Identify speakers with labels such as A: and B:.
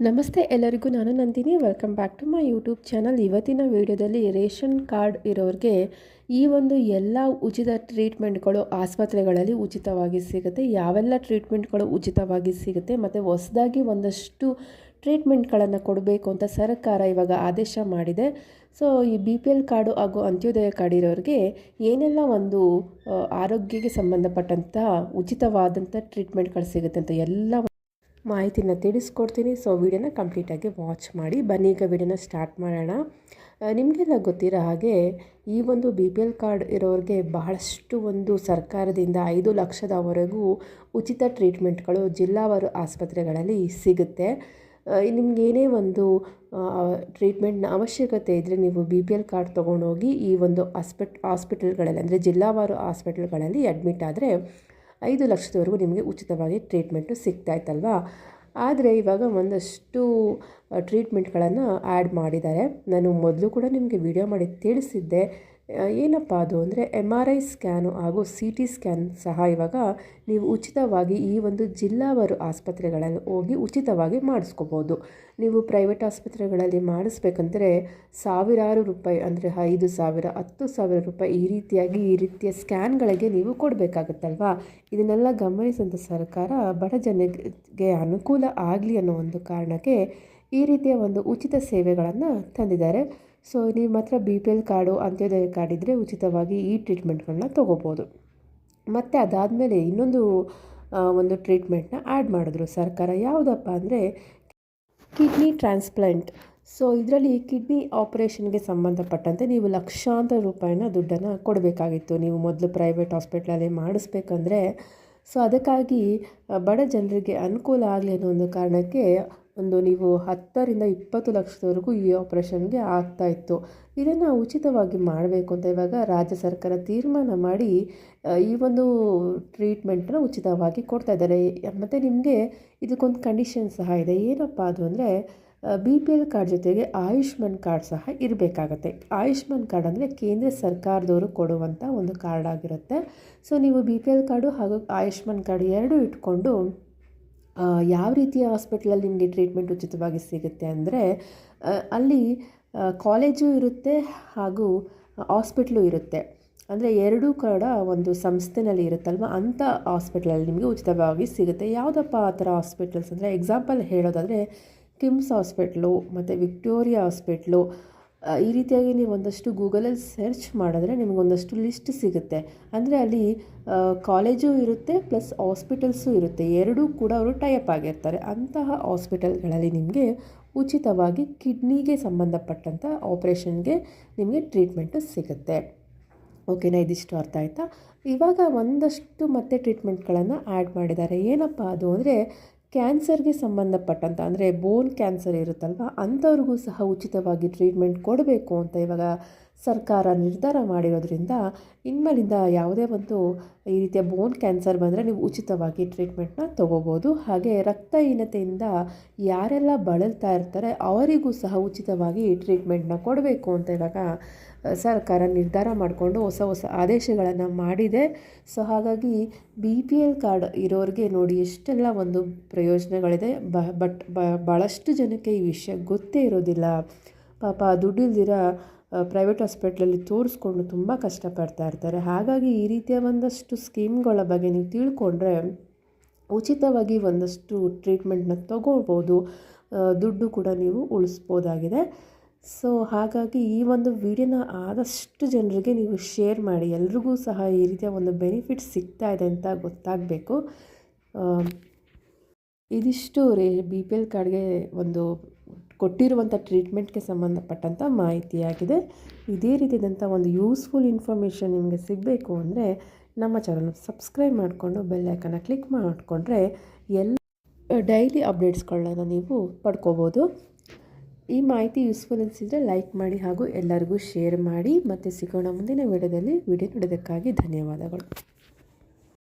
A: ನಮಸ್ತೆ ಎಲ್ಲರಿಗೂ, ನಾನು Nandini. Welcome back to my YouTube channel ಇವತ್ತಿನ ವಿಡಿಯೋದಲ್ಲಿ ರೇಷನ್ ಕಾರ್ಡ್ ಇರೋರಿಗೆ ಈ ಒಂದು ಎಲ್ಲ ಉಚಿತ ಟ್ರೀಟ್ಮೆಂಟ್ಗಳು ಆಸ್ಪತ್ರೆಗಳಲ್ಲಿ ಉಚಿತವಾಗಿ ಸಿಗುತ್ತೆ. ಯಾವೆಲ್ಲ ಟ್ರೀಟ್ಮೆಂಟ್ಗಳು ಉಚಿತವಾಗಿ ಸಿಗುತ್ತೆ ಮತ್ತು ಹೊಸದಾಗಿ ಒಂದಷ್ಟು ಟ್ರೀಟ್ಮೆಂಟ್ಗಳನ್ನು ಕೊಡಬೇಕು ಅಂತ ಸರ್ಕಾರ ಇವಾಗ ಆದೇಶ ಮಾಡಿದೆ. ಸೊ ಈ ಬಿ ಪಿ ಎಲ್ ಕಾರ್ಡು ಹಾಗೂ ಅಂತ್ಯೋದಯ ಕಾರ್ಡ್ ಇರೋರಿಗೆ ಏನೆಲ್ಲ ಒಂದು ಆರೋಗ್ಯಕ್ಕೆ ಸಂಬಂಧಪಟ್ಟಂಥ ಉಚಿತವಾದಂಥ ಟ್ರೀಟ್ಮೆಂಟ್ಗಳು ಸಿಗುತ್ತೆ ಅಂತ ಎಲ್ಲ ಮಾಹಿತಿನ ತಿಳಿಸ್ಕೊಡ್ತೀನಿ. ಸೊ ವಿಡಿಯೋನ ಕಂಪ್ಲೀಟಾಗಿ ವಾಚ್ ಮಾಡಿ. ಬನ್ನಿ, ಈಗ ವಿಡಿಯೋನ ಸ್ಟಾರ್ಟ್ ಮಾಡೋಣ. ನಿಮಗೆಲ್ಲ ಗೊತ್ತಿರೋ ಹಾಗೆ ಈ ಒಂದು ಬಿ ಪಿ ಎಲ್ ಕಾರ್ಡ್ ಇರೋರಿಗೆ ಬಹಳಷ್ಟು ಒಂದು ಸರ್ಕಾರದಿಂದ ಐದು ಲಕ್ಷದವರೆಗೂ ಉಚಿತ ಟ್ರೀಟ್ಮೆಂಟ್ಗಳು ಜಿಲ್ಲಾವಾರು ಆಸ್ಪತ್ರೆಗಳಲ್ಲಿ ಸಿಗುತ್ತೆ. ನಿಮಗೇನೇ ಒಂದು ಟ್ರೀಟ್ಮೆಂಟ್ನ ಅವಶ್ಯಕತೆ ಇದ್ದರೆ ನೀವು ಬಿ ಪಿ ಎಲ್ ಕಾರ್ಡ್ ತೊಗೊಂಡೋಗಿ ಈ ಒಂದು ಆಸ್ಪೆಟ್ ಹಾಸ್ಪಿಟಲ್ಗಳಲ್ಲಿ ಅಂದರೆ ಜಿಲ್ಲಾವಾರು ಹಾಸ್ಪಿಟಲ್ಗಳಲ್ಲಿ ಅಡ್ಮಿಟ್ ಆದರೆ ಐದು ಲಕ್ಷದವರೆಗೂ ನಿಮಗೆ ಉಚಿತವಾಗಿ ಟ್ರೀಟ್ಮೆಂಟು ಸಿಗ್ತಾಯಿತ್ತಲ್ವಾ ಆದರೆ ಇವಾಗ ಒಂದಷ್ಟು ಟ್ರೀಟ್ಮೆಂಟ್ಗಳನ್ನು ಆ್ಯಡ್ ಮಾಡಿದ್ದಾರೆ. ನಾನು ಮೊದಲು ಕೂಡ ನಿಮಗೆ ವಿಡಿಯೋ ಮಾಡಿ ತಿಳಿಸಿದ್ದೆ. ಏನಪ್ಪ ಅದು ಅಂದರೆ ಎಂ ಆರ್ ಐ ಸ್ಕ್ಯಾನು ಹಾಗೂ ಸಿ ಟಿ ಸ್ಕ್ಯಾನ್ ಸಹ ಇವಾಗ ನೀವು ಉಚಿತವಾಗಿ ಈ ಒಂದು ಜಿಲ್ಲಾವಾರು ಆಸ್ಪತ್ರೆಗಳಲ್ಲಿ ಹೋಗಿ ಉಚಿತವಾಗಿ ಮಾಡಿಸ್ಕೋಬೋದು. ನೀವು ಪ್ರೈವೇಟ್ ಆಸ್ಪತ್ರೆಗಳಲ್ಲಿ ಮಾಡಿಸ್ಬೇಕಂದ್ರೆ ಸಾವಿರಾರು ರೂಪಾಯಿ ಅಂದರೆ ಐದು ಸಾವಿರ, ಹತ್ತು ಸಾವಿರ ರೂಪಾಯಿ ಈ ರೀತಿಯಾಗಿ ಈ ರೀತಿಯ ಸ್ಕ್ಯಾನ್ಗಳಿಗೆ ನೀವು ಕೊಡಬೇಕಾಗುತ್ತಲ್ವಾ? ಇದನ್ನೆಲ್ಲ ಗಮನಿಸಿದಂಥ ಸರ್ಕಾರ ಬಡ ಜನರಿಗೆ ಅನುಕೂಲ ಆಗಲಿ ಅನ್ನೋ ಒಂದು ಕಾರಣಕ್ಕೆ ಈ ರೀತಿಯ ಒಂದು ಉಚಿತ ಸೇವೆಗಳನ್ನು ತಂದಿದ್ದಾರೆ. ಸೊ ನಿಮ್ಮ ಹತ್ರ B P L card, Antyodaya card ಇದ್ದರೆ ಉಚಿತವಾಗಿ ಈ ಟ್ರೀಟ್ಮೆಂಟ್ಗಳನ್ನ ತೊಗೋಬೋದು. ಮತ್ತು ಅದಾದಮೇಲೆ ಇನ್ನೊಂದು ಒಂದು ಟ್ರೀಟ್ಮೆಂಟ್ನ ಆ್ಯಡ್ ಮಾಡಿದ್ರು ಸರ್ಕಾರ. ಯಾವುದಪ್ಪ ಅಂದರೆ ಕಿಡ್ನಿ ಟ್ರಾನ್ಸ್ಪ್ಲಾಂಟ್. ಸೊ ಇದರಲ್ಲಿ ಕಿಡ್ನಿ ಆಪರೇಷನ್ಗೆ ಸಂಬಂಧಪಟ್ಟಂತೆ ನೀವು ಲಕ್ಷಾಂತರ ರೂಪಾಯಿನ ದುಡ್ಡನ್ನು ಕೊಡಬೇಕಾಗಿತ್ತು. ನೀವು ಮೊದಲು ಪ್ರೈವೇಟ್ ಹಾಸ್ಪಿಟ್ಲಲ್ಲಿ ಮಾಡಿಸ್ಬೇಕಂದ್ರೆ. ಸೊ ಅದಕ್ಕಾಗಿ ಬಡ ಜನರಿಗೆ ಅನುಕೂಲ ಆಗಲಿ ಅನ್ನೋ ಒಂದು ಕಾರಣಕ್ಕೆ ಒಂದು ನೀವು ಹತ್ತರಿಂದ ಇಪ್ಪತ್ತು ಲಕ್ಷದವರೆಗೂ ಈ ಆಪ್ರೇಷನ್ಗೆ ಆಗ್ತಾಯಿತ್ತು ಇದನ್ನು ಉಚಿತವಾಗಿ ಮಾಡಬೇಕು ಅಂತ ಇವಾಗ ರಾಜ್ಯ ಸರ್ಕಾರ ತೀರ್ಮಾನ ಮಾಡಿ ಈ ಒಂದು ಟ್ರೀಟ್ಮೆಂಟನ್ನ ಉಚಿತವಾಗಿ ಕೊಡ್ತಾ ಇದ್ದಾರೆ. ಮತ್ತು ನಿಮಗೆ ಇದಕ್ಕೊಂದು ಕಂಡೀಷನ್ ಸಹ ಇದೆ. ಏನಪ್ಪ ಅದು ಅಂದರೆ ಬಿ ಪಿ ಎಲ್ ಕಾರ್ಡ್ ಜೊತೆಗೆ ಆಯುಷ್ಮಾನ್ ಕಾರ್ಡ್ ಸಹ ಇರಬೇಕಾಗತ್ತೆ. ಆಯುಷ್ಮಾನ್ ಕಾರ್ಡ್ ಅಂದರೆ ಕೇಂದ್ರ ಸರ್ಕಾರದವರು ಕೊಡುವಂಥ ಒಂದು ಕಾರ್ಡ್ ಆಗಿರುತ್ತೆ. ಸೊ, ನೀವು ಬಿ ಪಿ ಎಲ್ ಕಾರ್ಡು ಹಾಗೂ ಆಯುಷ್ಮಾನ್ ಕಾರ್ಡ್ ಎರಡೂ ಇಟ್ಕೊಂಡು ಯಾವ ರೀತಿಯ ಹಾಸ್ಪಿಟ್ಲಲ್ಲಿ ನಿಮಗೆ ಟ್ರೀಟ್ಮೆಂಟ್ ಉಚಿತವಾಗಿ ಸಿಗುತ್ತೆ ಅಂದರೆ ಅಲ್ಲಿ ಕಾಲೇಜು ಇರುತ್ತೆ ಹಾಗೂ ಹಾಸ್ಪಿಟ್ಲು ಇರುತ್ತೆ. ಅಂದರೆ ಎರಡೂ ಕೂಡ ಒಂದು ಸಂಸ್ಥೆನಲ್ಲಿ ಇರುತ್ತಲ್ವ? ಅಂಥ ಹಾಸ್ಪಿಟ್ಲಲ್ಲಿ ನಿಮಗೆ ಉಚಿತವಾಗಿ ಸಿಗುತ್ತೆ. ಯಾವುದಪ್ಪ ಆ ಥರ ಹಾಸ್ಪಿಟಲ್ಸ್ ಅಂದರೆ ಎಕ್ಸಾಂಪಲ್ ಹೇಳೋದಾದರೆ ಕಿಮ್ಸ್ ಹಾಸ್ಪಿಟ್ಲು ಮತ್ತು ವಿಕ್ಟೋರಿಯಾ ಹಾಸ್ಪಿಟ್ಲು ಈ ರೀತಿಯಾಗಿ ನೀವು ಒಂದಷ್ಟು ಗೂಗಲಲ್ಲಿ ಸರ್ಚ್ ಮಾಡಿದ್ರೆ ನಿಮಗೊಂದಷ್ಟು ಲಿಸ್ಟ್ ಸಿಗುತ್ತೆ. ಅಂದರೆ ಅಲ್ಲಿ ಕಾಲೇಜು ಇರುತ್ತೆ, ಪ್ಲಸ್ ಹಾಸ್ಪಿಟಲ್ಸು ಇರುತ್ತೆ. ಎರಡೂ ಕೂಡ ಅವರು ಟೈಪ್ ಆಗಿರ್ತಾರೆ. ಅಂತಹ ಹಾಸ್ಪಿಟಲ್ಗಳಲ್ಲಿ ನಿಮಗೆ ಉಚಿತವಾಗಿ ಕಿಡ್ನಿಗೆ ಸಂಬಂಧಪಟ್ಟಂಥ ಆಪ್ರೇಷನ್ಗೆ ನಿಮಗೆ ಟ್ರೀಟ್ಮೆಂಟು ಸಿಗುತ್ತೆ. ಓಕೆನಾ ಇದಿಷ್ಟು ಅರ್ಥ ಆಯಿತಾ? ಇವಾಗ ಒಂದಷ್ಟು ಮತ್ತೆ ಟ್ರೀಟ್ಮೆಂಟ್ಗಳನ್ನು ಆ್ಯಡ್ ಮಾಡಿದ್ದಾರೆ. ಏನಪ್ಪ ಅದು ಅಂದರೆ ಕ್ಯಾನ್ಸರ್ಗೆ ಸಂಬಂಧಪಟ್ಟಂಥ ಅಂದರೆ ಬೋನ್ ಕ್ಯಾನ್ಸರ್ ಇರುತ್ತಲ್ವ ಅಂಥವ್ರಿಗೂ ಸಹ ಉಚಿತವಾಗಿ ಟ್ರೀಟ್ಮೆಂಟ್ ಕೊಡಬೇಕು ಅಂತ ಇವಾಗ ಸರ್ಕಾರ ನಿರ್ಧಾರ ಮಾಡಿರೋದ್ರಿಂದ ಇನ್ಮೇಲಿಂದ ಯಾವುದೇ ಒಂದು ಈ ರೀತಿಯ ಬೋನ್ ಕ್ಯಾನ್ಸರ್ ಬಂದರೆ ನೀವು ಉಚಿತವಾಗಿ ಟ್ರೀಟ್ಮೆಂಟ್ನ ತೊಗೋಬೋದು. ಹಾಗೆ ರಕ್ತಹೀನತೆಯಿಂದ ಯಾರೆಲ್ಲ ಬಳಲ್ತಾ ಇರ್ತಾರೆ ಅವರಿಗೂ ಸಹ ಉಚಿತವಾಗಿ ಟ್ರೀಟ್ಮೆಂಟ್ನ ಕೊಡಬೇಕು ಅಂತ ಇವಾಗ ಸರ್ಕಾರ ನಿರ್ಧಾರ ಮಾಡಿಕೊಂಡು ಹೊಸ ಹೊಸ ಆದೇಶಗಳನ್ನು ಮಾಡಿದೆ. ಸೊ, ಹಾಗಾಗಿ ಬಿ ಪಿ ಎಲ್ ಕಾರ್ಡ್ ಇರೋರಿಗೆ ನೋಡಿ ಎಷ್ಟೆಲ್ಲ ಒಂದು ಪ್ರಯೋಜನಗಳಿದೆ. ಬ, ಬಟ್ ಭಾಳಷ್ಟು ಜನಕ್ಕೆ ಈ ವಿಷಯ ಗೊತ್ತೇ ಇರೋದಿಲ್ಲ. ಪಾಪ ದುಡ್ಡಿಲ್ದಿರ ಪ್ರೈವೇಟ್ ಹಾಸ್ಪಿಟ್ಲಲ್ಲಿ ತೋರಿಸ್ಕೊಂಡು ತುಂಬ ಕಷ್ಟಪಡ್ತಾ ಇರ್ತಾರೆ. ಹಾಗಾಗಿ ಈ ರೀತಿಯ ಒಂದಷ್ಟು ಸ್ಕೀಮ್ಗಳ ಬಗ್ಗೆ ನೀವು ತಿಳ್ಕೊಂಡ್ರೆ ಉಚಿತವಾಗಿ ಒಂದಷ್ಟು ಟ್ರೀಟ್ಮೆಂಟ್ನ ತಗೋಬೋದು. ದುಡ್ಡು ಕೂಡ ನೀವು ಉಳಿಸ್ಬೋದಾಗಿದೆ. ಸೊ ಹಾಗಾಗಿ ಈ ಒಂದು ವಿಡಿಯೋನ ಆದಷ್ಟು ಜನರಿಗೆ ನೀವು ಶೇರ್ ಮಾಡಿ. ಎಲ್ರಿಗೂ ಸಹ ಈ ರೀತಿಯ ಒಂದು ಬೆನಿಫಿಟ್ ಸಿಗ್ತಾ ಇದೆ ಅಂತ ಗೊತ್ತಾಗಬೇಕು. ಇದಿಷ್ಟು ರೇ ಬಿ ಪಿ ಎಲ್ ಕಾರ್ಡ್ಗೆ ಒಂದು ಕೊಟ್ಟಿರುವಂಥ ಟ್ರೀಟ್ಮೆಂಟ್ಗೆ ಸಂಬಂಧಪಟ್ಟಂಥ ಮಾಹಿತಿಯಾಗಿದೆ. ಇದೇ ರೀತಿಯಾದಂಥ ಒಂದು ಯೂಸ್ಫುಲ್ ಇನ್ಫಾರ್ಮೇಷನ್ ನಿಮಗೆ ಸಿಗಬೇಕು ಅಂದರೆ ನಮ್ಮ ಚಾನಲ್ ಸಬ್ಸ್ಕ್ರೈಬ್ ಮಾಡಿಕೊಂಡು ಬೆಲ್ಲೈಕನ್ನ ಕ್ಲಿಕ್ ಮಾಡಿಕೊಂಡ್ರೆ ಎಲ್ಲ ಡೈಲಿ ಅಪ್ಡೇಟ್ಸ್ಗಳನ್ನ ನೀವು ಪಡ್ಕೋಬೋದು. ಈ ಮಾಹಿತಿ ಯೂಸ್ಫುಲ್ ಅನಿಸಿದರೆ ಲೈಕ್ ಮಾಡಿ ಹಾಗೂ ಎಲ್ಲರಿಗೂ ಶೇರ್ ಮಾಡಿ. ಮತ್ತು ಸಿಗೋಣ ಮುಂದಿನ ವಿಡಿಯೋದಲ್ಲಿ. ವಿಡಿಯೋ ನೋಡೋದಕ್ಕಾಗಿ ಧನ್ಯವಾದಗಳು.